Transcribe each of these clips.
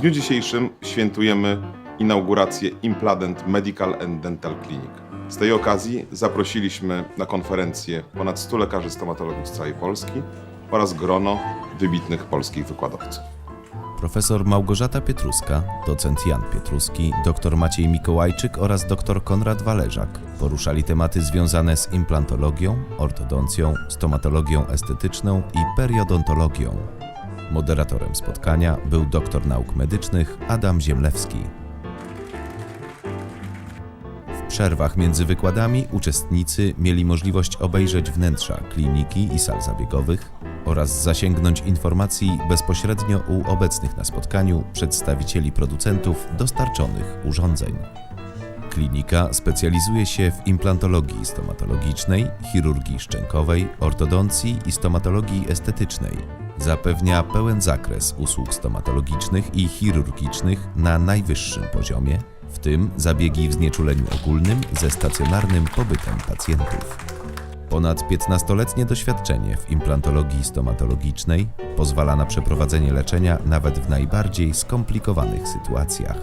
dniu dzisiejszym świętujemy inaugurację Implant Medical and Dental Clinic. Z tej okazji zaprosiliśmy na konferencję ponad 100 lekarzy stomatologów z całej Polski oraz grono wybitnych polskich wykładowców. Profesor Małgorzata Pietruska, docent Jan Pietruski, dr Maciej Mikołajczyk oraz dr Konrad Wależak poruszali tematy związane z implantologią, ortodoncją, stomatologią estetyczną i periodontologią. Moderatorem spotkania był doktor nauk medycznych Adam Ziemlewski. W przerwach między wykładami uczestnicy mieli możliwość obejrzeć wnętrza kliniki i sal zabiegowych oraz zasięgnąć informacji bezpośrednio u obecnych na spotkaniu przedstawicieli producentów dostarczonych urządzeń. Klinika specjalizuje się w implantologii stomatologicznej, chirurgii szczękowej, ortodoncji i stomatologii estetycznej. Zapewnia pełen zakres usług stomatologicznych i chirurgicznych na najwyższym poziomie, w tym zabiegi w znieczuleniu ogólnym ze stacjonarnym pobytem pacjentów. Ponad 15-letnie doświadczenie w implantologii stomatologicznej pozwala na przeprowadzenie leczenia nawet w najbardziej skomplikowanych sytuacjach.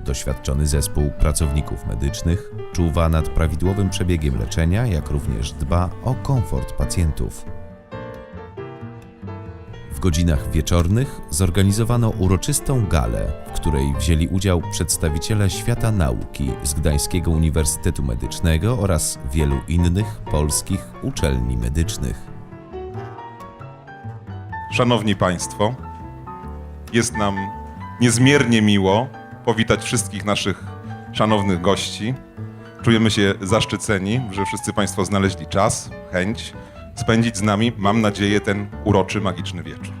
Doświadczony zespół pracowników medycznych czuwa nad prawidłowym przebiegiem leczenia, jak również dba o komfort pacjentów. W godzinach wieczornych zorganizowano uroczystą galę, w której wzięli udział przedstawiciele świata nauki z Gdańskiego Uniwersytetu Medycznego oraz wielu innych polskich uczelni medycznych. Szanowni Państwo, jest nam niezmiernie miło powitać wszystkich naszych szanownych gości. Czujemy się zaszczyceni, że wszyscy Państwo znaleźli czas, chęć spędzić z nami, mam nadzieję, ten uroczy, magiczny wieczór.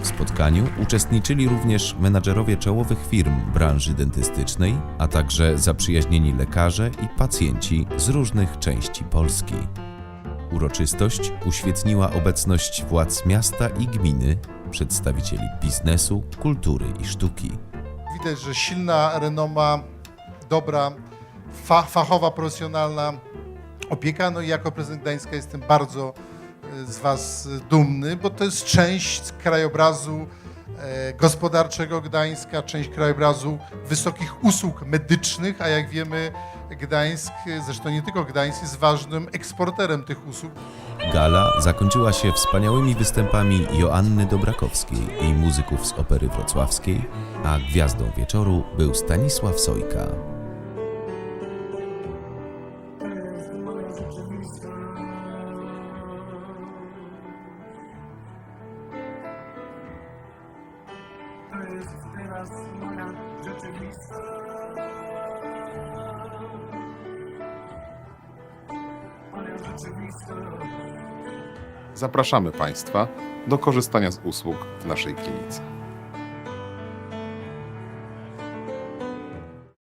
W spotkaniu uczestniczyli również menadżerowie czołowych firm branży dentystycznej, a także zaprzyjaźnieni lekarze i pacjenci z różnych części Polski. Uroczystość uświetniła obecność władz miasta i gminy, przedstawicieli biznesu, kultury i sztuki. Widać, że silna renoma, dobra, fa fachowa, profesjonalna opieka. No i jako prezydent Gdańska jestem bardzo e, z Was dumny, bo to jest część krajobrazu e, gospodarczego Gdańska, część krajobrazu wysokich usług medycznych, a jak wiemy Gdańsk, zresztą nie tylko Gdańsk, jest ważnym eksporterem tych usług. Gala zakończyła się wspaniałymi występami Joanny Dobrakowskiej i muzyków z Opery Wrocławskiej, a gwiazdą wieczoru był Stanisław Sojka. To jest teraz moja rzeczywistość. Moja rzeczywistość. Zapraszamy Państwa do korzystania z usług w naszej klinice.